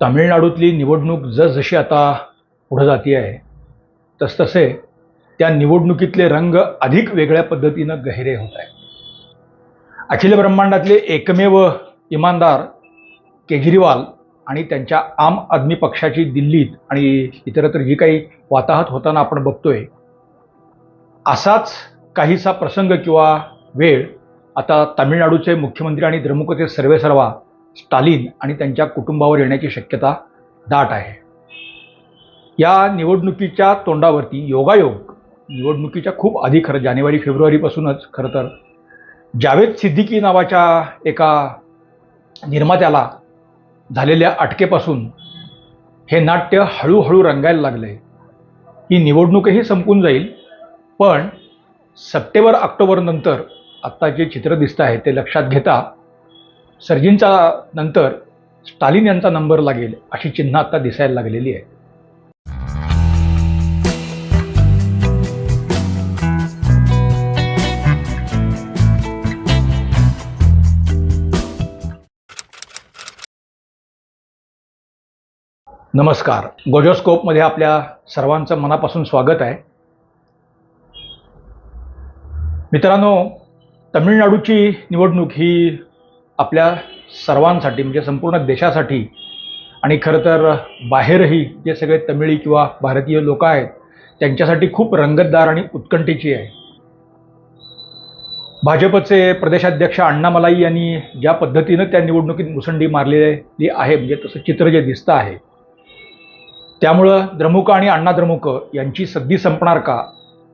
तामिळनाडूतली निवडणूक जसजशी आता पुढं जाती आहे तसतसे त्या निवडणुकीतले रंग अधिक वेगळ्या पद्धतीनं गहिरे होत आहेत. अखिल ब्रह्मांडातले एकमेव इमानदार केजरीवाल आणि त्यांच्या आम आदमी पक्षाची दिल्लीत आणि इतरत्र जी काही वाताहत होताना आपण बघतोय असाच काहीसा प्रसंग किंवा वेळ आता तामिळनाडूचे मुख्यमंत्री आणि द्रमुकचे सर्वेसर्वा स्टालिन आणि त्यांच्या कुटुंबावर येण्याची शक्यता दाट आहे. या निवडणुकीच्या तोंडावरती योगायोग निवडणुकीच्या खूप आधी खरं जानेवारी फेब्रुवारीपासूनच खरं तर जावेद सिद्दीकी नावाच्या एका निर्मात्याला झालेल्या अटकेपासून हे नाट्य हळूहळू रंगायला लागले ही निवडणूकही संपून जाईल पण सप्टेंबर ऑक्टोबरनंतर आत्ता जे चित्र दिसतं आहे ते लक्षात घेता सर्जींचा नंतर स्टालिन यांचा नंबर लागेल अशी चिन्ह आता दिसायला लागलेली आहे. नमस्कार. गोजोस्कोपमध्ये आपल्या सर्वांचं मनापासून स्वागत आहे. मित्रांनो तमिळनाडूची निवडणूक ही आपल्या सर्वांसाठी म्हणजे संपूर्ण देशासाठी. आणि खरं तर बाहेरही जे सगळे तमिळी किंवा भारतीय लोक आहेत त्यांच्यासाठी खूप रंगतदार आणि उत्कंठेची आहे. भाजपचे प्रदेशाध्यक्ष अण्णामलाई यांनी ज्या पद्धतीनं त्या निवडणुकीत मुसंडी मारलेली आहे म्हणजे तसं चित्र जे दिसतं आहे त्यामुळं द्रमुक आणि अण्णा द्रमुक यांची सद्दी संपणार का?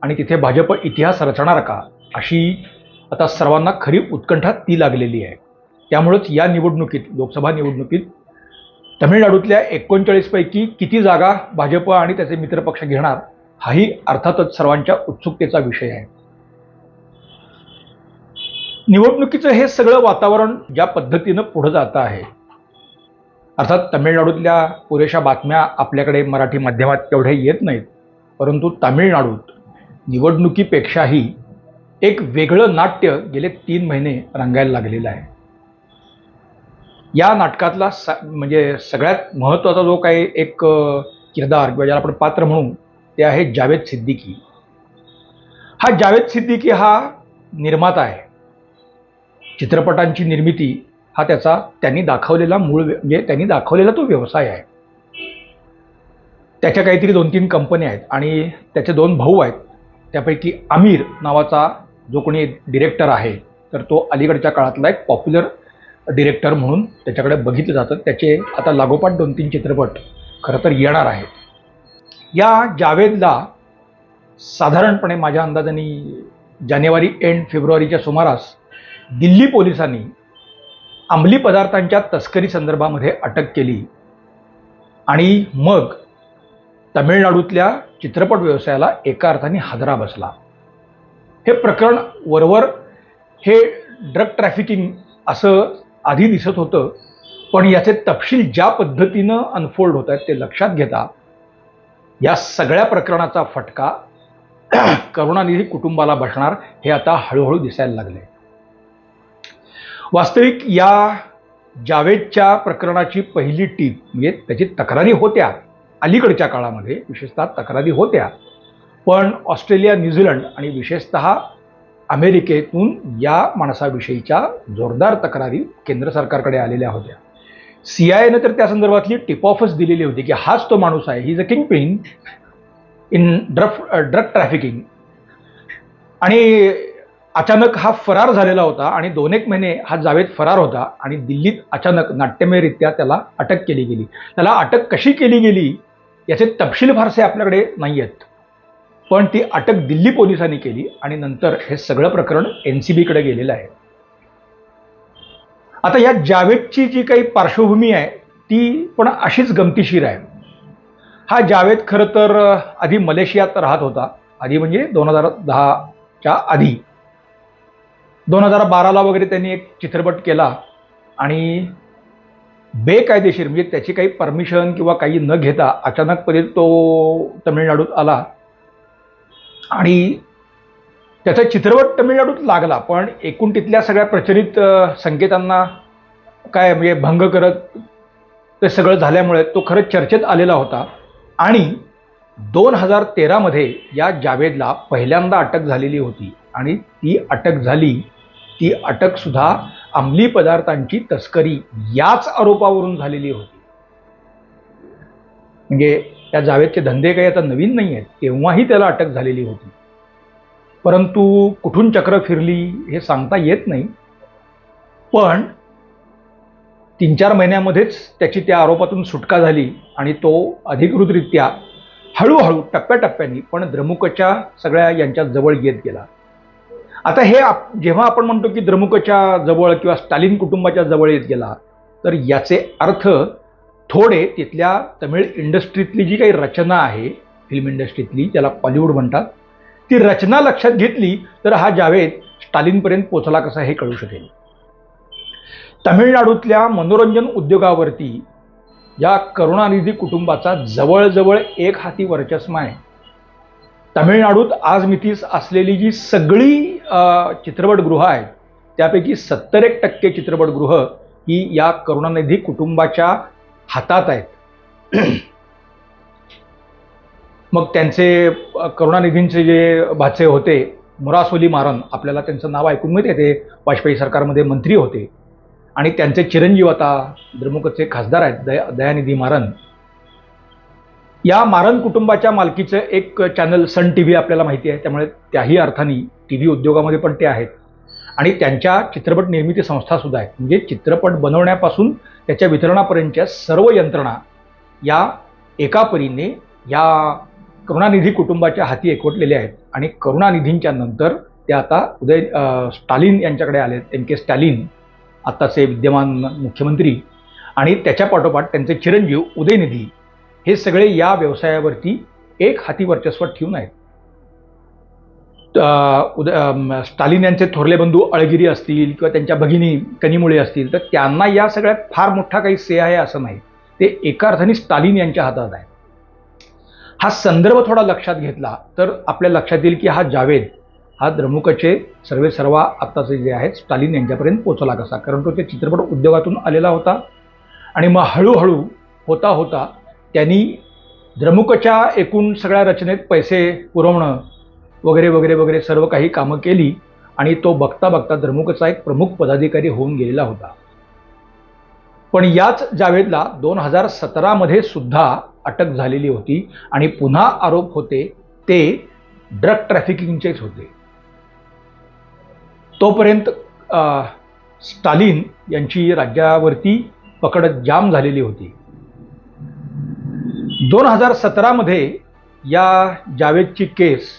आणि तिथे भाजप इतिहास रचणार का? अशी आता सर्वांना खरी उत्कंठा ती लागलेली आहे. त्यामुळंच या निवडणुकीत लोकसभा निवडणुकीत तमिळनाडूतल्या एकोणचाळीसपैकी किती जागा भाजप आणि त्याचे मित्रपक्ष घेणार हाही अर्थातच सर्वांच्या उत्सुकतेचा विषय आहे. निवडणुकीचं हे सगळं वातावरण ज्या पद्धतीनं पुढं जातं आहे अर्थात तमिळनाडूतल्या पुरेशा बातम्या आपल्याकडे मराठी माध्यमात तेवढ्या येत नाहीत परंतु तामिळनाडूत निवडणुकीपेक्षाही एक वेगळं नाट्य गेले तीन महिने रंगायला लागलेलं आहे. या नाटकातला स म्हणजे सगळ्यात महत्त्वाचा जो काही एक किरदार किंवा ज्याला आपण पात्र म्हणू ते आहे जावेद सिद्दीकी. हा जावेद सिद्दीकी हा निर्माता आहे. चित्रपटांची निर्मिती हा त्याचा त्यांनी दाखवलेला मूळ म्हणजे त्यांनी दाखवलेला तो व्यवसाय आहे. त्याच्या काहीतरी दोन तीन कंपन्या आहेत आणि त्याचे दोन भाऊ आहेत. त्यापैकी आमिर नावाचा जो कोणी डिरेक्टर आहे तर तो अलीकडच्या काळातला एक पॉप्युलर डिरेक्टर म्हणून त्याच्याकडे बघितलं जातं. त्याचे आता लागोपाठ दोन तीन चित्रपट खरं तर येणार आहेत. या जावेदला साधारणपणे माझ्या अंदाजाने जानेवारी एंड फेब्रुवारीच्या सुमारास दिल्ली पोलिसांनी अंमली पदार्थांच्या तस्करी संदर्भामध्ये अटक केली. आणि मग तमिळनाडूतल्या चित्रपट व्यवसायाला एका अर्थाने हादरा बसला. हे प्रकरण वरवर हे ड्रग ट्रॅफिकिंग असं आधी दिसत होतं पण याचे तपशील ज्या पद्धतीनं अनफोल्ड होत आहेत ते लक्षात घेता या सगळ्या प्रकरणाचा फटका करुणानिधी कुटुंबाला बसणार हे आता हळूहळू दिसायला लागले. वास्तविक या जावेदच्या प्रकरणाची पहिली टीप म्हणजे त्याची तक्रारी होत्या अलीकडच्या काळामध्ये विशेषतः तक्रारी होत्या पण ऑस्ट्रेलिया न्यूझीलंड आणि विशेषतः अमेरिकेतून या माणसाविषयीच्या जोरदार तक्रारी केंद्र सरकारकडे आलेल्या होत्या. सी आय एनं तर त्या संदर्भातली टिप ऑफच दिलेली होती की हाच तो माणूस आहे he is a kingpin in ड्रफ drug trafficking आणि अचानक हा फरार झालेला होता आणि दोन एक महिने हा जावेद फरार होता आणि दिल्लीत अचानक नाट्यमयरित्या त्याला अटक केली गेली. त्याला अटक कशी केली गेली याचे तपशील फारसे आपल्याकडे नाही आहेत पण ती अटक दिल्ली पोलिसांनी केली आणि नंतर हे सगळं प्रकरण एन सी बीकडे गेलेलं आहे. आता या जावेदची जी काही पार्श्वभूमी आहे ती पण अशीच गमतीशीर आहे. हा जावेद खरं तर आधी मलेशियात राहत होता. आधी म्हणजे दोन हजार दहाच्या आधी. दोन हजार बाराला वगैरे त्यांनी एक चित्रपट केला आणि बेकायदेशीर म्हणजे त्याची काही परमिशन किंवा काही न घेता अचानकपणे तो तमिळनाडूत आला. आणि त्याचा चित्रपट तमिळनाडूत लागला पण एकूण तिथल्या सगळ्या प्रचलित संकेतांना काय म्हणजे भंग करत ते सगळं झाल्यामुळे तो खरंच चर्चेत आलेला होता. आणि दोन हजार तेरामध्ये या जावेदला पहिल्यांदा अटक झालेली होती आणि ती अटक झाली. ती अटकसुद्धा अंमली पदार्थांची तस्करी याच आरोपावरून झालेली होती. म्हणजे त्या जावेदचे धंदे काही आता नवीन नाही आहेत तेव्हाही त्याला अटक झालेली होती. परंतु कुठून चक्र फिरली हे सांगता येत नाही. पण तीन चार महिन्यामध्येच त्याची त्या आरोपातून सुटका झाली आणि तो अधिकृतरित्या हळूहळू टप्प्याटप्प्याने पण द्रमुकच्या सगळ्या यांच्या जवळ येत गेला. आता हे आप जेव्हा आपण म्हणतो की द्रमुकच्या जवळ किंवा स्टालिन कुटुंबाच्या जवळ येत गेला तर याचे अर्थ थोडे तिथल्या तमिळ इंडस्ट्रीतली जी काही रचना आहे फिल्म इंडस्ट्रीतली त्याला बॉलिवूड म्हणतात ती रचना लक्षात घेतली तर हा जावेद स्टालिनपर्यंत पोचला कसा हे कळू शकेल. तमिळनाडूतल्या मनोरंजन उद्योगावरती या करुणानिधी कुटुंबाचा जवळजवळ एक हाती वर्चस्व आहे. तमिळनाडूत आज मितीस असलेली जी सगळी चित्रपटगृहं चित्रपटगृह आहेत त्यापैकी सत्तर एक टक्के चित्रपटगृह ही या करुणानिधी कुटुंबाच्या हातात आहेत. मग त्यांचे करुणानिधींचे जे भाचे होते मुरासोली मारन आपल्याला त्यांचं नाव ऐकून माहिती ते? वाजपेयी सरकारमध्ये मंत्री होते. आणि त्यांचे चिरंजीव आता द्रमुकचे खासदार आहेत दया दयानिधी मारन. या मारन कुटुंबाच्या मालकीचं एक चॅनल सन टी व्ही आपल्याला माहिती आहे. त्यामुळे त्याही अर्थाने टी व्ही उद्योगामध्ये पण ते आहेत. आणि त्यांच्या चित्रपट निर्मिती संस्था सुद्धा आहेत. म्हणजे चित्रपट बनवण्यापासून त्याच्या वितरणापर्यंतच्या सर्व यंत्रणा या एका परीने या करुणानिधी कुटुंबाच्या हाती एकवटलेल्या आहेत. आणि करुणानिधींच्या नंतर ते आता उदय स्टालिन यांच्याकडे आले एम के स्टॅलिन आत्ताचे विद्यमान मुख्यमंत्री. आणि त्याच्या पाठोपाठ त्यांचे चिरंजीव उदयनिधी. हे सगळे या व्यवसायावरती एक हाती वर्चस्व ठेवून आहेत. अ, उद स्टालिन यांचे थोरले बंधू अळगिरी असतील किंवा त्यांच्या भगिनी कनिमुळे असतील तर त्यांना या सगळ्यात फार मोठा काही से आहे असं नाही. ते एका अर्थाने स्टालिन यांच्या हातात आहे. हा संदर्भ थोडा लक्षात घेतला तर आपल्या लक्षात येईल की हा जावेद हा द्रमुकचे सर्वे सर्वा आत्ताचे जे आहेत स्टालिन यांच्यापर्यंत पोचला कसा? कारण तो ते चित्रपट उद्योगातून आलेला होता आणि मग हळूहळू होता होता त्यांनी द्रमुकच्या एकूण सगळ्या रचनेत पैसे पुरवणं वगैरे वगैरे वगैरे सर्व काही कामं केली आणि तो बघता बघता द्रमुकचा एक प्रमुख पदाधिकारी होऊन गेलेला होता. पण याच जावेदला दोन हजार सतरामध्ये सुद्धा अटक झालेली होती आणि पुन्हा आरोप होते ते ड्रग ट्रॅफिकिंगचेच होते. तोपर्यंत स्टालिन यांची राज्यावरती पकड जाम झालेली होती. दोन हजार सतरामध्ये या जावेदची केस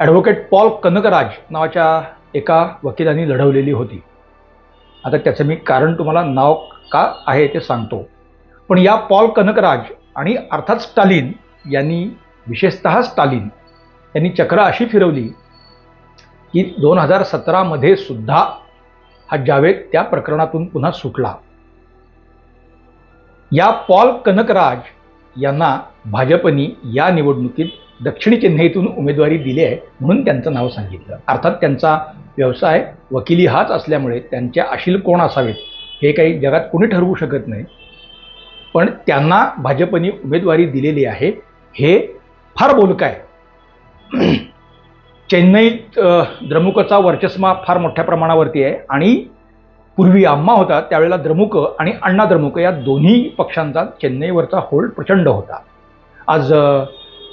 ॲडव्होकेट पॉल कनकराज नावाच्या एका वकिलांनी लढवलेली होती. आता त्याचं मी कारण तुम्हाला नाव का आहे ते सांगतो. पण या पॉल कनकराज आणि अर्थात स्टालिन यांनी विशेषतः स्टालिन यांनी चक्र अशी फिरवली की दोन हजार सतरामध्ये सुद्धा हा जावेद त्या प्रकरणातून पुन्हा सुटला. या पॉल कनकराज यांना भाजपनी या निवडणुकीत दक्षिणी चेन्नईतून उमेदवारी दिली आहे म्हणून त्यांचं नाव सांगितलं. अर्थात त्यांचा व्यवसाय वकिली हाच असल्यामुळे त्यांच्या आशील कोण असावेत हे काही जगात कोणी ठरवू शकत नाही. पण त्यांना भाजपने उमेदवारी दिलेली आहे हे फार बोलकं आहे. चेन्नईत द्रमुकचा वर्चस्मा फार मोठ्या प्रमाणावरती आहे आणि पूर्वी आम्हा होता त्यावेळेला द्रमुक आणि अण्णा द्रमुक या दोन्ही पक्षांचा चेन्नईवरचा होल्ड प्रचंड होता. आज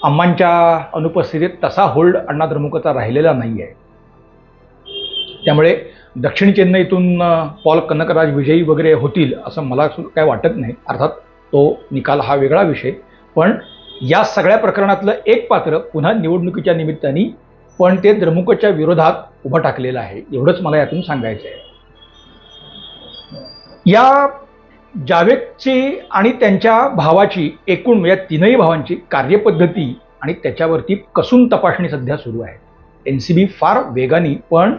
अम्मांच्या अनुपस्थितीत तसा होल्ड अण्णा द्रमुकचा राहिलेला नाही आहे त्यामुळे दक्षिण चेन्नईतून पॉल कनकराज विजयी वगैरे होतील असं मला काय वाटत नाही. अर्थात तो निकाल हा वेगळा विषय. पण या सगळ्या प्रकरणातलं एक पात्र पुन्हा निवडणुकीच्या निमित्ताने पण ते द्रमुकच्या विरोधात उभं टाकलेलं आहे. एवढंच मला यातून सांगायचं आहे या जावेदची आणि त्यांच्या भावाची एकूण या तीनही भावांची कार्यपद्धती आणि त्याच्यावरती कसून तपासणी सध्या सुरू आहे. एन सी बी फार वेगाने पण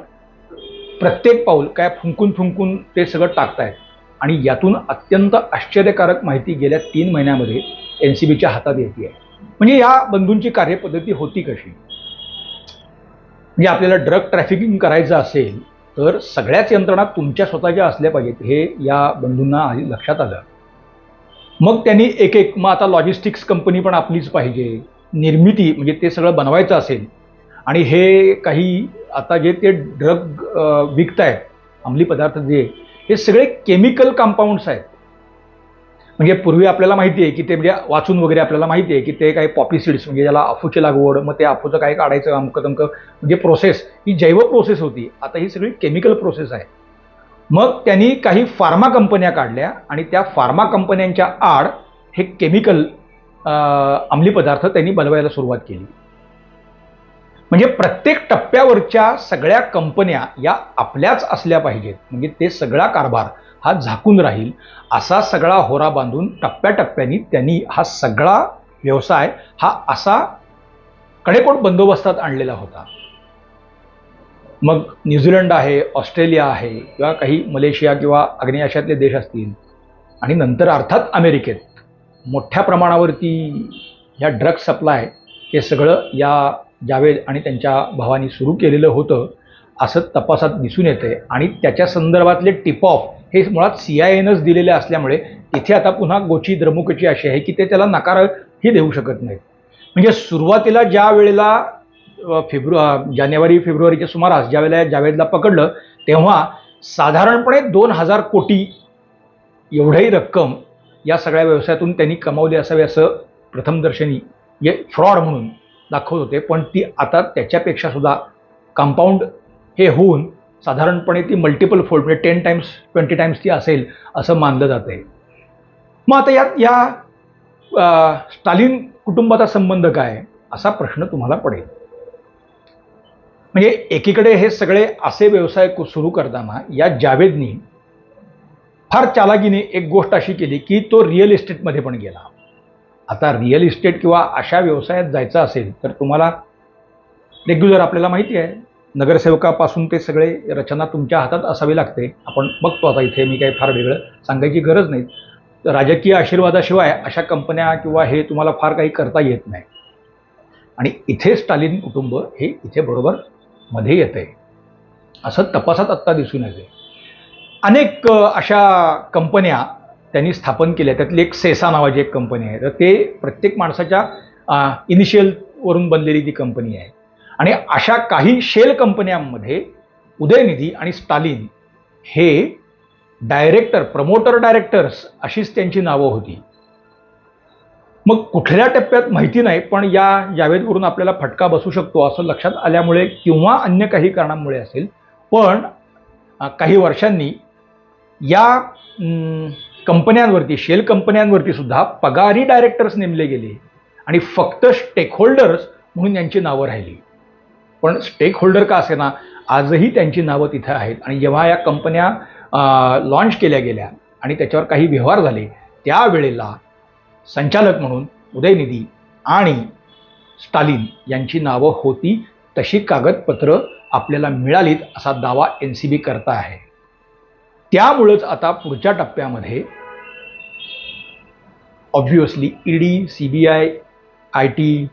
प्रत्येक पाऊल काय फुंकून फुंकून ते सगळं टाकतायत. आणि यातून अत्यंत आश्चर्यकारक माहिती गेल्या तीन महिन्यामध्ये एन सी बीच्या हातात येते आहे म्हणजे या बंधूंची कार्यपद्धती होती कशी? म्हणजे आपल्याला ड्रग ट्रॅफिकिंग करायचं असेल तर सगळ्याच यंत्रणा तुमच्या स्वतःच्या असल्या पाहिजेत हे या बंधूंना आधी लक्षात आलं. मग त्यांनी एक एक मग आता लॉजिस्टिक्स कंपनी पण आपलीच पाहिजे. निर्मिती म्हणजे ते सगळं बनवायचं असेल. आणि हे काही आता जे ते ड्रग विकत आहेत अंमली पदार्थ जे हे सगळे केमिकल कंपाऊंड्स आहेत. म्हणजे पूर्वी आपल्याला माहिती आहे की ते म्हणजे वाचून वगैरे आपल्याला माहिती आहे की ते काही पॉपी सीड्स म्हणजे ज्याला अफूची लागवड मग ते अफूचं काय काढायचं अमकं तमकं म्हणजे प्रोसेस ही जैव प्रोसेस होती. आता ही सगळी केमिकल प्रोसेस आहे. मग त्यांनी काही फार्मा कंपन्या काढल्या आणि त्या फार्मा कंपन्यांच्या आड हे केमिकल अंमली पदार्थ त्यांनी बनवायला सुरुवात केली. म्हणजे प्रत्येक टप्प्यावरच्या सगळ्या कंपन्या या आपल्याच असल्या पाहिजेत. म्हणजे ते सगळा कारभार हा झाकून राहील असा सगळा होरा बांधून टप्प्याटप्प्याने त्यांनी हा सगळा व्यवसाय हा असा कडेकोट बंदोबस्तात आणलेला होता. मग न्यूझीलंड आहे ऑस्ट्रेलिया आहे किंवा काही मलेशिया किंवा आग्नेय आशियातले देश असतील आणि नंतर अर्थात अमेरिकेत मोठ्या प्रमाणावरती ह्या ड्रग सप्लाय हे सगळं या जावेद आणि त्यांच्या भावानी सुरू केलेलं होतं असं तपासात दिसून येते आणि त्याच्या संदर्भातले टिप ऑफ हे मुळात सी आय एनच दिलेले असल्यामुळे इथे आता पुन्हा गोची द्रमुकची अशी आहे की ते त्याला नकारही देऊ शकत नाहीत. म्हणजे सुरुवातीला ज्या वेळेला फेब्रु जानेवारी फेब्रुवारीच्या सुमारास ज्या वेळेला जावेदला पकडलं तेव्हा साधारणपणे दोन हजार कोटी एवढी रक्कम या सगळ्या व्यवसायातून त्यांनी कमावली असावी असं प्रथमदर्शनी हे फ्रॉड म्हणून दाखवत होते. पण ती आता त्याच्यापेक्षा सुद्धा कंपाऊंड हे होऊन साधारणपणे ती मल्टिपल फोल्ड म्हणजे टेन टाइम्स ट्वेंटी टाइम्स ती असेल असं मानलं जात आहे मग आता यात या स्टालिन कुटुंबाचा संबंध काय असा प्रश्न तुम्हाला पडेल. म्हणजे एकीकडे हे सगळे असे व्यवसाय सुरू करताना या जावेदनी फार चालाकीने एक गोष्ट अशी केली की तो रिअल इस्टेटमध्ये पण गेला. आता रिअल इस्टेट किंवा अशा व्यवसायात जायचं असेल तर तुम्हाला रेग्युलर आपल्याला माहिती आहे. नगरसेवकापासून ते सगळे रचना तुमच्या हातात असावी लागते. आपण बघतो आता इथे मी काही फार वेगळं सांगायची गरज नाही. राजकीय आशीर्वादाशिवाय अशा कंपन्या किंवा हे तुम्हाला फार काही करता येत नाही. आणि इथे स्टालिन कुटुंब हे इथे बरोबर मध्ये येते असं तपासात आत्ता दिसून येते अनेक अशा कंपन्या त्यांनी स्थापन केल्या. त्यातली एक सेसा नावाची एक कंपनी आहे. तर ते प्रत्येक माणसाच्या इनिशियलवरून बनलेली ती कंपनी आहे. आणि अशा काही शेल कंपन्यांमध्ये उदयनिधी आणि स्टालिन हे डायरेक्टर प्रमोटर डायरेक्टर्स अशीच त्यांची नावं होती. मग कुठल्या टप्प्यात माहिती नाही पण या जावेदवरून आपल्याला फटका बसू शकतो असं लक्षात आल्यामुळे किंवा अन्य काही कारणांमुळे असेल पण काही वर्षांनी या कंपन्यांवरती शेल कंपन्यांवरती सुद्धा पगारी डायरेक्टर्स नेमले गेले आणि फक्त स्टेकहोल्डर्स म्हणून यांची नावं राहिली. पण स्टेक होल्डर का असे ना आजही त्यांची नावं तिथं आहेत. आणि जेव्हा या कंपन्या लॉन्च केल्या गेल्या आणि त्याच्यावर काही व्यवहार झाले त्यावेळेला संचालक म्हणून उदयनिधी आणि स्टालिन यांची नावं होती तशी कागदपत्र आपल्याला मिळालीत असा दावा एन सी बी करता आहे. त्यामुळंच आता पुढच्या टप्प्यामध्ये obviously ED C B I I T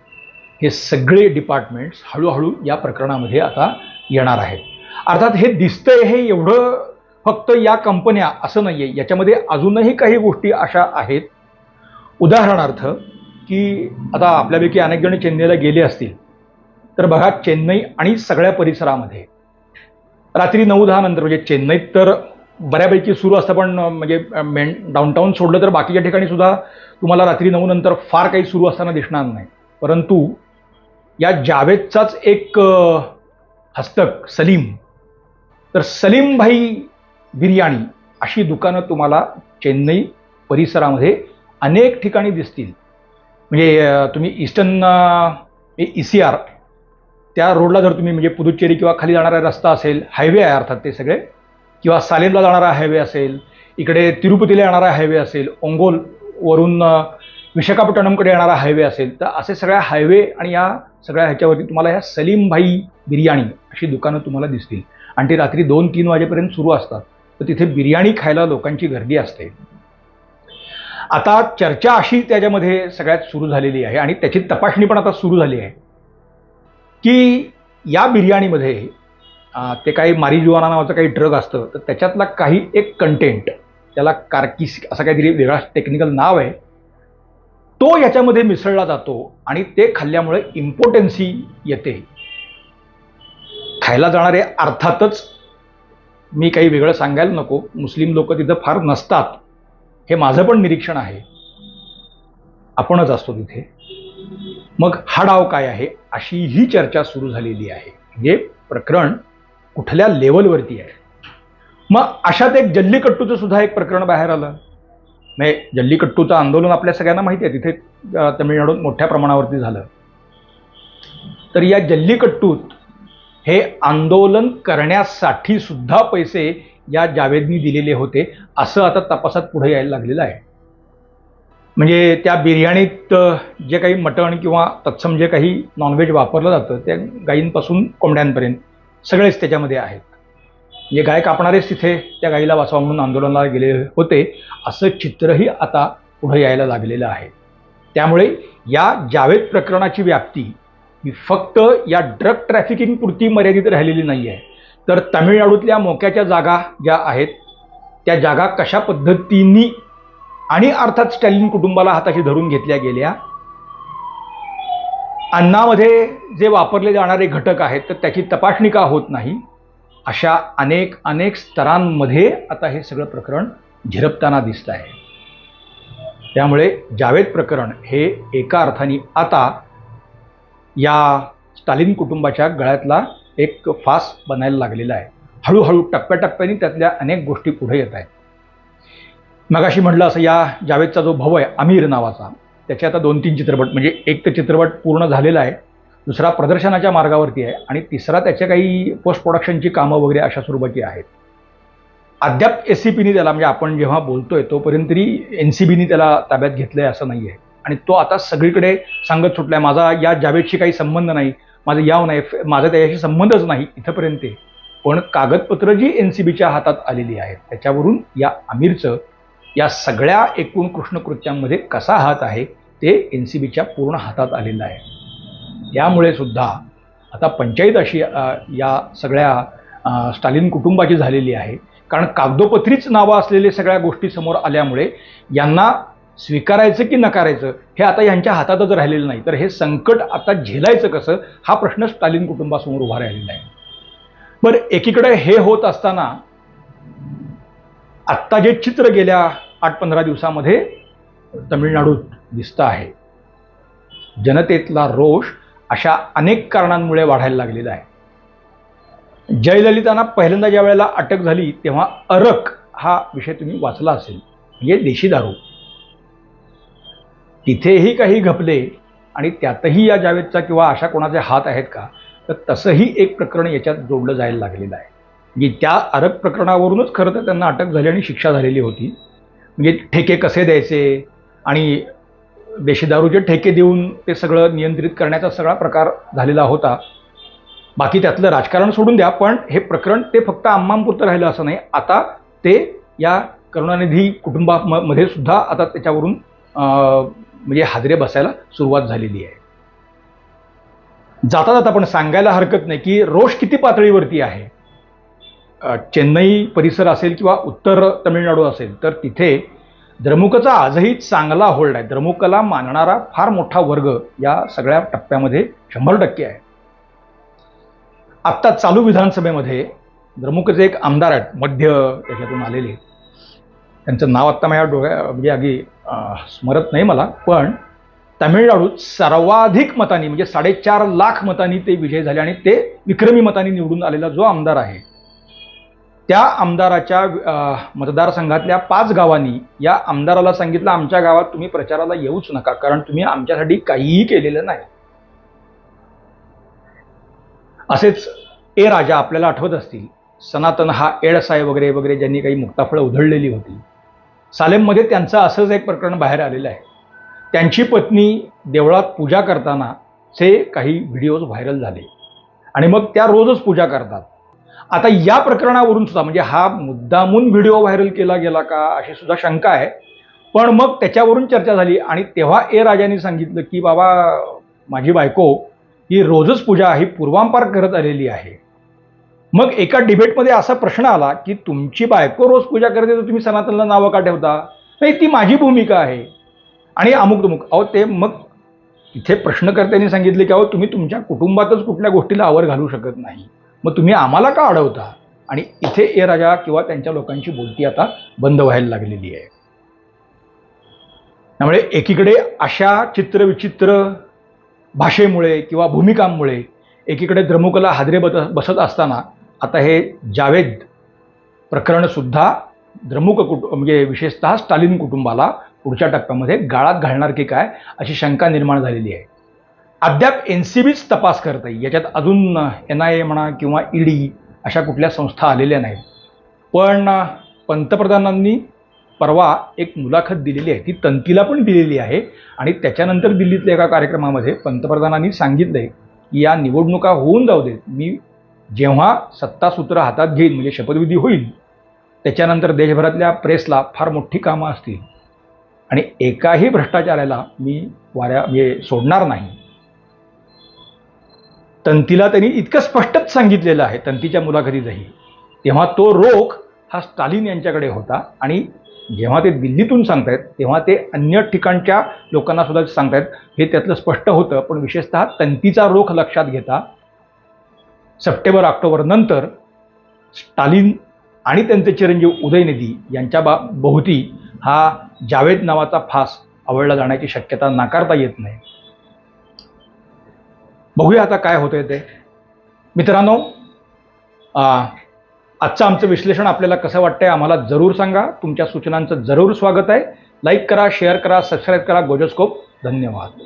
हे सगळे डिपार्टमेंट्स हळूहळू या प्रकरणामध्ये आता येणार आहेत. अर्थात हे दिसतंय हे एवढं फक्त या कंपन्या असं नाही आहे याच्यामध्ये अजूनही काही गोष्टी अशा आहेत. उदाहरणार्थ की आता आपल्यापैकी अनेक जण चेन्नईला गेले असतील. तर बघा चेन्नई आणि सगळ्या परिसरामध्ये रात्री नऊ दहा नंतर म्हणजे चेन्नईत तर बऱ्यापैकी सुरू असतं पण म्हणजे मेन डाऊनटाऊन सोडलं तर बाकीच्या ठिकाणी सुद्धा तुम्हाला रात्री नऊ नंतर फार काही सुरू असताना दिसणार नाही. परंतु या जावेदचाच एक हस्तक सलीम. तर सलीमभाई बिर्याणी अशी दुकानं तुम्हाला चेन्नई परिसरामध्ये अनेक ठिकाणी दिसतील. म्हणजे तुम्ही ईस्टर्न म्हणजे ई सी आर त्या रोडला जर तुम्ही म्हणजे पुदुच्चेरी किंवा खाली जाणारा रस्ता असेल हायवे आहे अर्थात ते सगळे किंवा सालेमला जाणारा हायवे असेल इकडे तिरुपतीला येणारा हायवे असेल ओंगोलवरून विशाखापट्टणमकडे येणारा हायवे असेल तर असे सगळ्या हायवे आणि या सगळ्या ह्याच्यावरती तुम्हाला ह्या सलीमभाई बिर्याणी अशी दुकानं तुम्हाला दिसतील. आणि ती रात्री दोन तीन वाजेपर्यंत सुरू असतात. तर तिथे बिर्याणी खायला लोकांची गर्दी असते. आता चर्चा अशी त्याच्यामध्ये सगळ्यात सुरू झालेली आहे आणि त्याची तपासणी पण आता सुरू झाली आहे. की या बिर्याणीमध्ये ते काही मारिजुआना नावाचं काही ड्रग असतं तर त्याच्यातला काही एक कंटेंट त्याला कार्किस असं काहीतरी वेगळा टेक्निकल नाव आहे तो याच्यामध्ये मिसळला जातो आणि ते खाल्ल्यामुळे इम्पोर्टन्सी येते. खायला जाणारे अर्थातच मी काही वेगळं सांगायला नको. मुस्लिम लोक तिथं फार नसतात. हे माझं पण निरीक्षण आहे. आपणच असतो तिथे. मग हा डाव काय आहे? अशी ही चर्चा सुरू झालेली आहे. म्हणजे प्रकरण कुठल्या लेवलवरती आहे? मग अशात एक जल्लीकट्टूचं सुद्धा एक प्रकरण बाहेर आलं. म्हणजे जल्लीकट्टूचं आंदोलन आपल्या सगळ्यांना माहिती आहे. तिथे तमिळनाडूत मोठ्या प्रमाणावरती झालं. तर या जल्लीकट्टूत हे आंदोलन करण्यासाठी सुद्धा पैसे या जावेदनी दिलेले होते असं आता तपासात पुढे यायला लागलेलं आहे. म्हणजे त्या बिर्याणीत जे काही मटण किंवा तत्सम जे काही नॉनव्हेज वापरलं जातं त्या गायींपासून कोंबड्यांपर्यंत सगळेच त्याच्यामध्ये आहेत. म्हणजे गाय कापणारेच तिथे त्या गायीला वाचवा म्हणून आंदोलनाला गेले होते असं चित्रही आता पुढे यायला लागलेलं आहे. त्यामुळे या जावेद प्रकरणाची व्याप्ती ही फक्त या ड्रग ट्रॅफिकिंग पुरती मर्यादित राहिलेली नाही आहे. तर तामिळनाडूतल्या मोक्याच्या जागा ज्या आहेत त्या जागा कशा पद्धतीने आणि अर्थात स्टॅलिन कुटुंबाला हाताशी धरून घेतल्या गेल्या अन्नामध्ये जे वापरले जाणारे घटक आहेत तर त्याची तपासणी का होत नाही अशा अनेक अनेक स्तरांमध्ये आता हे सगळं प्रकरण झिरपताना दिसत आहे. त्यामुळे जावेद प्रकरण हे एका अर्थाने आता या स्टालिन कुटुंबाच्या गळ्यातला एक फास बनायला लागलेला आहे. हळूहळू टप्प्याटप्प्याने त्यातल्या अनेक गोष्टी पुढे येत आहेत. मगाशी म्हटलं असं या जावेदचा जो भाऊ आहे अमीर नावाचा त्याचे आता दोन तीन चित्रपट म्हणजे एक तर चित्रपट पूर्ण झालेला आहे दुसरा प्रदर्शनाच्या मार्गावरती आहे आणि तिसरा त्याच्या काही पोस्ट प्रोडक्शनची कामं वगैरे अशा स्वरूपाची आहेत. अद्याप एस सी पीनी त्याला म्हणजे आपण जेव्हा बोलतोय तोपर्यंत तरी एन सी बीनी त्याला ताब्यात घेतलं आहे असं नाही आहे आणि तो आता सगळीकडे सांगत सुटलाय माझा या जावेदशी काही संबंध नाही माझं याव नाही माझा त्याच्याशी संबंधच नाही इथंपर्यंत. पण कागदपत्र जी एन सी बीच्या हातात आलेली आहेत त्याच्यावरून या आमिरचं या सगळ्या एकूण कृष्णकृत्यांमध्ये कसा हात आहे ते एन सी बीच्या पूर्ण हातात आलेलं आहे. यामुळे सुद्धा आता पंचायत अशी या सगळ्या स्टालिन कुटुंबाची झालेली आहे. कारण कागदोपत्रीच नावं असलेल्या सगळ्या गोष्टी समोर आल्यामुळे यांना स्वीकारायचं की नकारायचं हे आता यांच्या हातातच राहिलेलं नाही. तर हे संकट आता झेलायचं कसं हा प्रश्न स्टालिन कुटुंबासमोर उभा राहिलेला आहे. बरं एकीकडे हे होत असताना आत्ता जे चित्र गेल्या आठ पंधरा दिवसामध्ये तमिळनाडूत दिसतं आहे. जनतेतला रोष अशा अनेक कारणांमुळे वाढायला लागलेलं आहे. जयललितांना पहिल्यांदा ज्या वेळेला अटक झाली तेव्हा अरक हा विषय तुम्ही वाचला असेल. म्हणजे देशी दारू. तिथेही काही घपले आणि त्यातही या जावेदचा किंवा अशा कोणाचे हात आहेत का तर तसंही एक प्रकरण याच्यात जोडलं जायला लागलेलं आहे. म्हणजे त्या अरक प्रकरणावरूनच खरं तर त्यांना अटक झाली आणि शिक्षा झालेली होती. म्हणजे ठेके कसे द्यायचे आणि देशी दारूचे ठेके देऊन ते सगळं नियंत्रित करण्याचा सगळा प्रकार झालेला होता. बाकी त्यातलं राजकारण सोडून द्या पण हे प्रकरण ते फक्त आम्मांपुरतं राहिलं असं नाही. आता ते या करुणानिधी कुटुंबामध्ये सुद्धा आता त्याच्यावरून म्हणजे हादरे बसायला सुरुवात झालेली आहे. जाता जाता पण सांगायला हरकत नाही की रोष किती पातळीवरती आहे. चेन्नई परिसर असेल किंवा उत्तर तमिळनाडू असेल तर तिथे द्रमुकचा आजही चांगला होल्ड आहे. द्रमुकला मानणारा फार मोठा वर्ग या सगळ्या टप्प्यामध्ये शंभर टक्के आहे. आत्ता चालू विधानसभेमध्ये द्रमुकचे एक आमदार आहेत मध्य याच्यातून आलेले त्यांचं नाव आत्ता माझ्या डोळ्या म्हणजे अगदी स्मरत नाही मला पण तामिळनाडूत सर्वाधिक मतांनी म्हणजे साडेचार लाख मतांनी ते विजय झाले आणि ते विक्रमी मतांनी निवडून आलेला जो आमदार आहे त्या आमदाराच्या मतदारसंघातल्या पाच गावांनी या आमदाराला सांगितलं आमच्या गावात तुम्ही प्रचाराला येऊच नका कारण तुम्ही आमच्यासाठी काहीही केलेलं नाही. असेच ए राजा आपल्याला आठवत असतील. सनातन हा एडसाय वगैरे वगैरे ज्यांनी काही मुक्ताफळं उधळलेली होती. सालेममध्ये त्यांचं असंच एक प्रकरण बाहेर आलेलं आहे. त्यांची पत्नी देवळात पूजा करतानाचे काही व्हिडिओज व्हायरल झाले. आणि मग त्या रोजच पूजा करतात. आता या प्रकरणावरून सुद्धा म्हणजे हा मुद्दामून व्हिडिओ व्हायरल केला गेला का अशी सुद्धा शंका आहे. पण मग त्याच्यावरून चर्चा झाली आणि तेव्हा ए राजांनी सांगितलं की बाबा माझी बायको ही रोजच पूजा ही पूर्वांपार करत आलेली आहे. मग एका डिबेटमध्ये असा प्रश्न आला की तुमची बायको रोज पूजा करते तर तुम्ही सनातनला नावं का ठेवता? नाही ती माझी भूमिका आहे. आणि अमुक तुमुक अहो ते मग इथे प्रश्नकर्त्यांनी सांगितले की अहो तुम्ही तुमच्या कुटुंबातच कुठल्या गोष्टीला आवर घालू शकत नाही. मग तुम्ही आम्हाला का अडवता? आणि इथे ए राजा किंवा त्यांच्या लोकांची बोलती आता बंद व्हायला लागलेली आहे. त्यामुळे एकीकडे अशा चित्रविचित्र भाषेमुळे किंवा भूमिकांमुळे एकीकडे द्रमुकला हादरे बत बसत असताना आता हे जावेद प्रकरणसुद्धा द्रमुक कुटु म्हणजे विशेषतः स्टालिन कुटुंबाला पुढच्या टप्प्यामध्ये गाळात घालणार की काय अशी शंका निर्माण झालेली आहे. अद्याप एन सी बीच तपास करत आहे. याच्यात अजून एन आय ए म्हणा किंवा ईडी अशा कुठल्या संस्था आलेल्या नाहीत. पण पंतप्रधानांनी परवा एक मुलाखत दिलेली आहे. ती तंतीला पण दिलेली आहे आणि त्याच्यानंतर दिल्लीतल्या एका कार्यक्रमामध्ये पंतप्रधानांनी सांगितलं आहे की या निवडणुका होऊन जाऊ देत. मी जेव्हा सत्तासूत्र हातात घेईन म्हणजे शपथविधी होईल त्याच्यानंतर देशभरातल्या प्रेसला फार मोठी कामं असतील. आणि एकाही भ्रष्टाचाराला मी वाऱ्या म्हणजे सोडणार नाही. तंतीला त्यांनी इतकं स्पष्टच सांगितलेलं आहे तंतीच्या मुलाखतीतही तेव्हा तो रोख हा स्टालिन यांच्याकडे होता आणि जेव्हा ते दिल्लीतून सांगतायत तेव्हा ते अन्य ठिकाणच्या लोकांना सुद्धा सांगतायत हे त्यातलं स्पष्ट होतं पण विशेषतः तंतीचा रोख लक्षात घेता सप्टेंबर ऑक्टोबर नंतर स्टालिन आणि त्यांचे चिरंजीव उदयनिधी यांच्या बा बहुती हा जावेद नावाचा फास आवडला जाण्याची शक्यता नाकारता येत नाही. बघूया आता काय होतंय ते. मित्रांनो आजचं आमचं विश्लेषण आपल्याला कसं वाटतंय आम्हाला जरूर सांगा. तुमच्या सूचनांचं जरूर स्वागत आहे. लाईक करा शेअर करा सबस्क्राईब करा गोजोस्कोप धन्यवाद.